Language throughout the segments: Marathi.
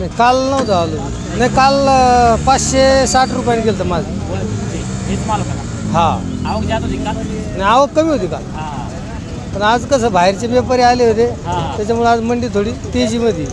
नाही काल नव्हतं आलो. नाही काल अं, पाचशे साठ रुपयाने गेलं माझं हेच माल का? हा. आवक जात होती का? नाही आवक कमी होती काल. हा. पण आज कसं बाहेरचे व्यापारी आले होते. हा. त्याच्यामुळे आज मंडी थोडी तेजीमध्ये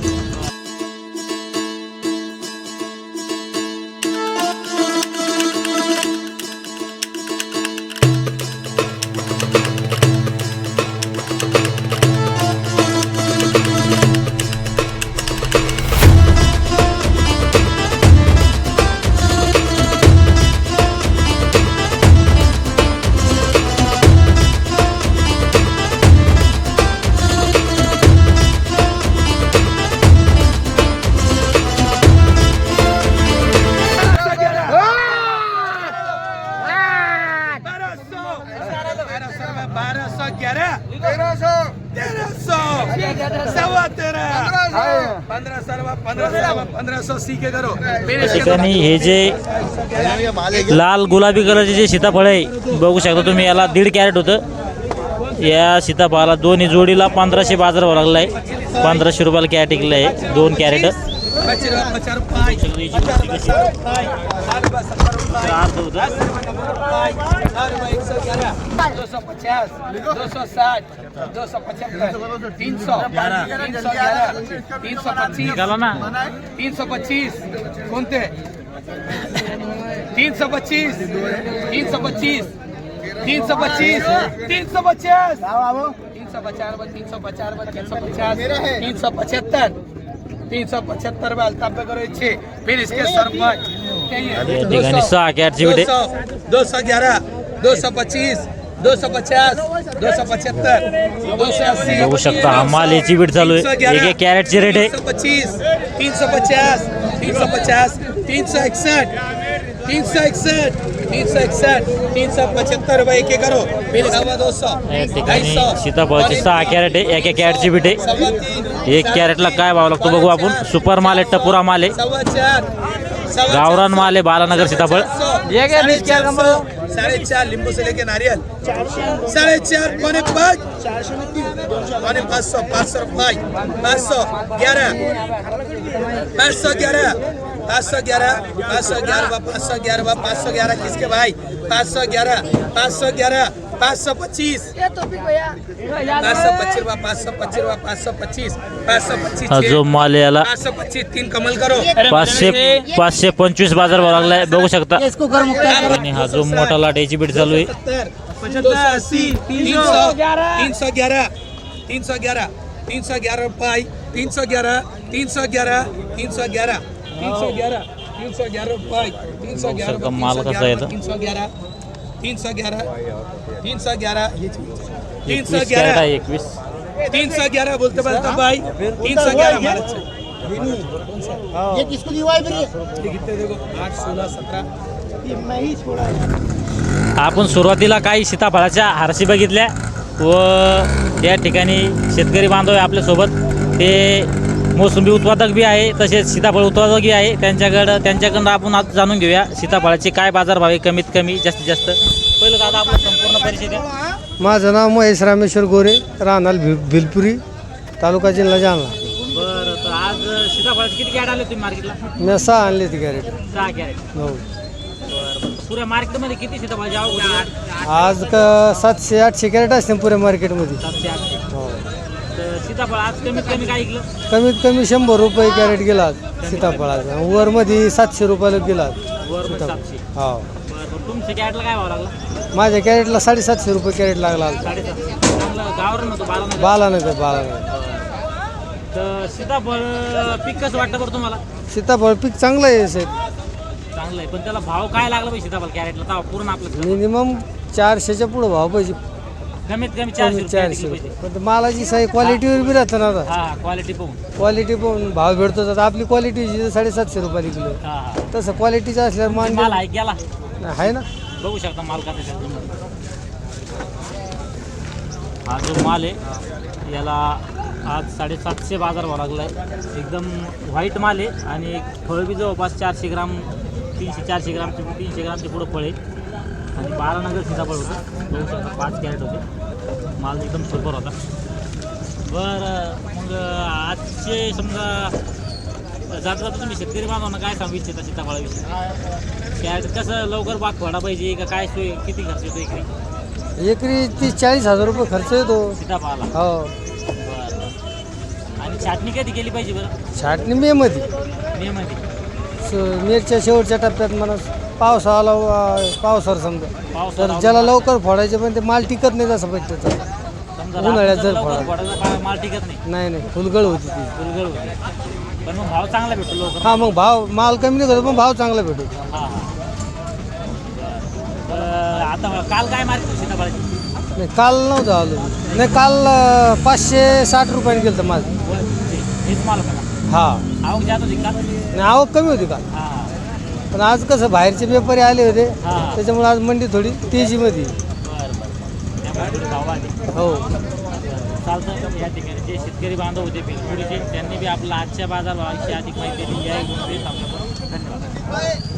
ठिकाणी हे जे लाल गुलाबी कलरचे जे सीताफळ आहे बघू शकता तुम्ही याला दीड कॅरेट होतं. या सीताफळाला दोन्ही जोडीला पंधराशे बाजार भाव लागला आहे पंधराशे रुपयाला कॅरेट विकलं आहे दोन कॅरेट. दो सौ पचास दो सौ साठ दो सौ पचहत्तर तीन सौ तीन सौ ग्यारह तीन सौ पच्चीस तीन सौ पच्चीस कोणते तीन सौ पच्चीस तीन सौ पच्चीस तीन सौ पच्चीस तीन सौ पचास तीन सौ पचास तीन सौ पचास तीन सौ पचास तीन सौ पचहत्तर तीन सौ पचहत्तर में अल्ताफ करो फिर इसके सरपंच या ठिकाणी सहा कॅरेटची दो विटे. सौ दो सौ ग्यारह दो सौ पच्चीस दो सौ पचास दो सौ पचहत्तर दो सौ अस्सी बघू शकता हा माल याची बीट चालू आहे. एक एक कॅरेटची रेट आहे. तीन सौ पच्चीस तीन सौ पचास तीन सौ पचास तीन सौ इकसठ तीन सौ इकसठ तीन सौ इकसठ तीन सौ पचहत्तर रुपये एक एक करो फिर सवा दो सौ या ढाई ठिकाणी सौ सीताफळाची सहा कॅरेट आहे एक एक कॅरेटची बीट आहे तीन एक कॅरेटला काय भाव लागतो बघू आपण? सुपर माल आहे टपुरा माल आहे. सव्वा चार. सव्वा गावरान माल बालानगर सीताफळ. साढ़े चार लींबू से लेके नारियल। साढ़े चार पौने पाँच। पौने पाँच सौ पाँच सौ रुपये। पाँच सौ ग्यारह। पाँच सौ ग्यारह। पाँच सौ ग्यारह। पाँच सौ ग्यारह पाँच सौ ग्यारह पाँच सौ ग्यारह किसके भाई? पाँच सौ ग्यारह। पाँच सौ ग्यारह। पाँच सौ पच्चीस. पाँच सौ पच्चीस बा पाँच सौ पच्चीस बा पाँच सौ पच्चीस पाँच सौ पच्चीस. हा जो माल याला पाँच सौ पच्चीस तीन कमल करो. पाचशे पाचशे पंचवीस बाजार भाव लागलाय बघू शकता. आणि हा जो मोठा लाट याची बीट चालू आहे. सत्तर अस्सी तीन सौ तीन सौ ग्यारह तीन सौ ग्यारह तीन सौ ग्यारह रुपये तीन सौ ग्यारह तीन सौ ग्यारह तीन सौ ग्यारह तीन सौ ग्यारह तीन सौ ग्यारह रुपये तीन सौ ग्यारह का माल कसा? तीन सौ ग्यारह तीन सौ ग्यारह। तीन सौ ग्यारह। तीन सौ ग्यारह। एकवीस तीन सौ ग्यारह बोलते बोलते भाई। तीन सौ ग्यारह ये किसको दी हुआ है फिर ये? ये कितने देखो? आठ सोलह सत्रह। आपण सुरुवातीला काही सीताफळाच्या हारशी बघितल्या व या ठिकाणी शेतकरी बांधव आहे आपल्यासोबत. ते मोसंबी उत्पादक बी आहे तसेच सीताफळ उत्पादक बी आहे. त्यांच्याकडं त्यांच्याकडनं आपण आज जाणून घेऊया सीताफळाचे काय बाजारभाव आहे कमीत कमी जास्तीत जास्त. पहिलं दादा आपण संपूर्ण परिचय द्या माझं नाव महेश रामेश्वर गोरे राहणार भि भिलपुरी तालुका जिल्हा जालना. बरं तर आज सीताफळाचे किती कॅरेट आले तुम्ही मार्केटला? मी सहा आणले ती कॅरेट. सहा कॅरेट. हो. पुऱ्या मार्केटमध्ये किती सीताफळाची आवक होती? आज का सातशे आठशे कॅरेट असते पुऱ्या मार्केटमध्ये. सातशे आठशे. सीताफळ आज कमीत कमी काय ऐकलं कमीत कमी शंभर रुपये कॅरेट गेला सीताफळाचा. वरमध्ये सातशे रुपयाला गेला वर सीताफळ. सातशे. हो. बरं बरं. तुमच्या कॅरेटला काय भाव लागला? माझ्या कॅरेटला साडेसातशे रुपये कॅरेट लागला साडेसातशे. चांगलं. गावरण होतं बारा नगर बालानगर बालानगर. तर सीताफळ पीक कसं वाटतं बरं तुम्हाला? सीताफळ पीक चांगलं आहे साहेब. चांगलं आहे. पण त्याला भाव काय लागला पाहिजे सीताफळ कॅरेटला? तेव्हा पूर्ण आपलं मिनिमम चारशेच्या पुढं भाव पाहिजे. कमीत कमी चारशे कमी रुपये चारशे पण मालाची साई क्वालिटीवर बी राहतं ना आता. हा क्वालिटी पाहून क्वालिटी पण भाव भेटतो. आता आपली क्वालिटी साडेसातशे रुपयाला किलो. हा हा. तसं क्वालिटीचं असल्यावर मान माल आहे गेला आहे ना? बघू शकता माल कसा आहे त्याचा. हा जो माल आहे याला आज साडेसातशे बाजार भाव लागला आहे एकदम व्हाईट माल आहे आणि फळ बी जवळपास चारशे ग्राम तीनशे चारशे ग्रामचे तीनशे ग्रामचे पुढं फळ आहे. आणि बारा नगर सीताफळ होतं. बघू शकता पाच कॅरेट होते. माल एकदम सुपर होता. बरं मग आजचे समजा जाता जाता तुम्ही शेतकरी बांधवांना काय सांगू इच्छिता सीताफळाविषयी? त्या कसं लवकर बाग फोडा पाहिजे? का काय सोय किती खर्च येतो इकडे एकरी तीस चाळीस हजार रुपये खर्च येतो. सीताफळाला? हो. बरं. आणि छाटणी कधी केली पाहिजे बरं? छाटणी मेमध्ये. मे मध्ये स- मेच्या शेवटच्या टप्प्यात मला पावसाळा पावसावर समजा. तर ज्याला लवकर फोडायचे पण ते माल टिकत नाही तसं पाहिजे त्याचा समजा उन्हाळ्यात जर लवकर माल टिकत नाही? नाही नाही फुलगळ होती ती. फुलगळ होते. पण मग भाव चांगला भेटतो लवकर. हा मग भाव माल कमी निघतो पण भाव चांगला भेटतो. हा हा. बरं. आता काल काय मार्केट सीताफळाची? नाही काल नव्हतं आलो. नाही काल अं, पाचशे साठ रुपयाने गेलं माझं हेच माल होता हा. आवक जात होती का? नाही आवक कमी होती काल. हा. पण आज कसं बाहेरचे व्यापारी आले होते. हा. त्याच्यामुळे आज मंडी थोडी तेजीमध्ये. बरं बरं. त्यामुळे थोडे भाव वाढले हो चालतं या ठिकाणी? जे शेतकरी बांधव होते त्यांनी बी आपला आजच्या बाजार भावाविषयी अधिक माहिती दिली आहे. धन्यवाद.